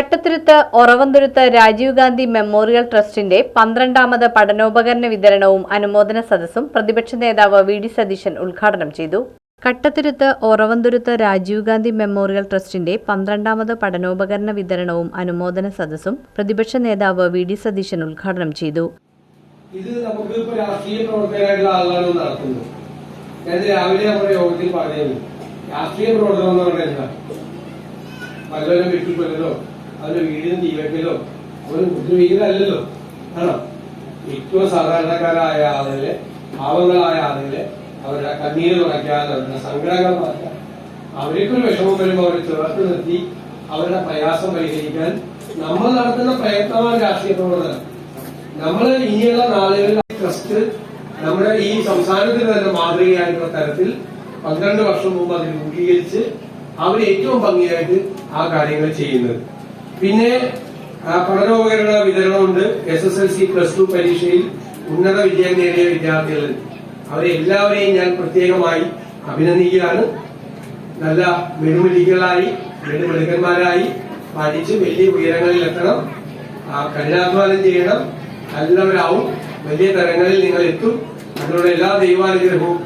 കട്ടത്തുരുത്ത് Oravanthuruthu Rajiv Gandhi memorial ട്രസ്റ്റിന്റെ പന്ത്രണ്ടാമത് പഠനോപകരണ വിതരണവും അനുമോദന സദസ്സും പ്രതിപക്ഷ നേതാവ് വി ഡി സതീശൻ ഉദ്ഘാടനം ചെയ്തു. കട്ടത്തുരുത്ത് ഒറവന്തുരുത്ത് രാജീവ് ഗാന്ധി മെമ്മോറിയൽ ട്രസ്റ്റിന്റെ പന്ത്രണ്ടാമത് പഠനോപകരണ വിതരണവും അനുമോദന സദസ്സും പ്രതിപക്ഷ നേതാവ് വി ഡി സതീശൻ ഉദ്ഘാടനം ചെയ്തു. ഇത് നമുക്ക് ഇപ്പൊ രാഷ്ട്രീയ പ്രവർത്തകരായിട്ടുള്ള ആളുകളാണ് നടത്തുന്നത്. ഞാൻ രാവിലെ നമ്മുടെ യോഗത്തിൽ പറഞ്ഞു രാഷ്ട്രീയ പ്രവർത്തനം എന്ന് പറഞ്ഞാൽ പലരും വല്ലവരും അവരുടെ വീടിന് തീവയ്ക്കലോ ഒരു ഉപദ്രവിക്കലല്ലോ ആണോ ഏറ്റവും സാധാരണക്കാരായ ആളുകളെ പാവങ്ങളായ ആളുകളെ അവരുടെ കണ്ണീര് കുറയ്ക്കാൻ അവരുടെ സങ്കടങ്ങൾ മാറ്റാൻ അവർക്കൊരു വിഷമം വരുമ്പോൾ അവരെ ചേർത്ത് നിർത്തി അവരുടെ പ്രയാസം പരിഹരിക്കാൻ നമ്മൾ നടത്തുന്ന പ്രയത്നമാണ് രാഷ്ട്രീയ പ്രവർത്തനം നമ്മൾ ഇനിയുള്ള നാളുകളിൽ ട്രസ്റ്റ് നമ്മുടെ ഈ സംസ്ഥാനത്തിന് തന്നെ മാതൃകയായിട്ടുള്ള തരത്തിൽ പന്ത്രണ്ട് വർഷം മുമ്പ് അതിൽ രൂപീകരിച്ച് അവർ ഏറ്റവും ഭംഗിയായിട്ട് ആ കാര്യങ്ങൾ ചെയ്യുന്നത്. പിന്നെ പഠനോപകരണ വിതരണമുണ്ട് S S L C plus two പരീക്ഷയിൽ ഉന്നത വിജയം നേടിയ വിദ്യാർത്ഥികൾ അവരെ എല്ലാവരെയും ഞാൻ പ്രത്യേകമായി അഭിനന്ദിക്കുകയാണ്. നല്ല മെടുമിടികളായി മെടുമിടുക്കന്മാരായി പഠിച്ച് വലിയ ഉയരങ്ങളിൽ എത്തണം. കഠിനാധ്വാനം ചെയ്യണം. നല്ലവരാവും. വലിയ തരങ്ങളിൽ നിങ്ങൾ എത്തും. അതിനുള്ള എല്ലാ ദൈവാനുഗ്രഹവും.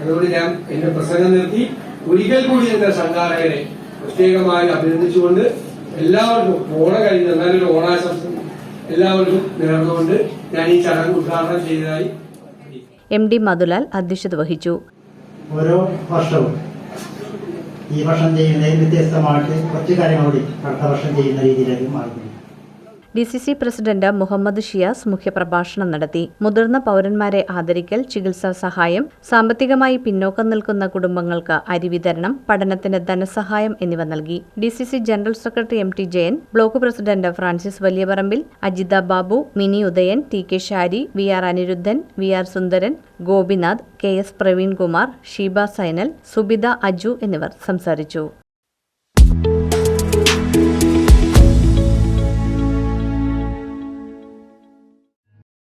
അതുകൊണ്ട് ഞാൻ എന്റെ പ്രസംഗം നിർത്തി. ഒരിക്കൽ കൂടി എന്റെ സംഘാടകരെ പ്രത്യേകമായി അഭിനന്ദിച്ചുകൊണ്ട് എല്ലാവർക്കും ഓണം കഴിഞ്ഞ നല്ലൊരു ഓണാശംസ. എല്ലാവർക്കും നേർന്നുകൊണ്ട് ഞാൻ ഈ ചടങ്ങ് ഉദ്ഘാടനം ചെയ്തതായി എം ഡി മധുലാൽ അധ്യക്ഷത വഹിച്ചു. ഓരോ വർഷവും ഈ വർഷം ചെയ്യുന്നതിൽ വ്യത്യസ്തമായിട്ട് കുറച്ച് കാര്യങ്ങൾ കൂടി അടുത്ത വർഷം ചെയ്യുന്ന രീതിയിലേക്ക് മാറുന്നു D C C president Muhammad Shiyas മുഖ്യപ്രഭാഷണം നടത്തി. മുതിർന്ന പൗരന്മാരെ ആദരിക്കൽ ചികിത്സാ സഹായം സാമ്പത്തികമായി പിന്നോക്കം നിൽക്കുന്ന കുടുംബങ്ങൾക്ക് അരി വിതരണം പഠനത്തിന് ധനസഹായം എന്നിവ നൽകി. D C C general secretary M T Jayan block president Francis Valiyaparambil Ajitha Babu Mini Udayan T K Shari V R Anirudhan V R Sundaran Gopinath K S Praveenkumar Sheeba Sainal Subitha Aju എന്നിവർ സംസാരിച്ചു.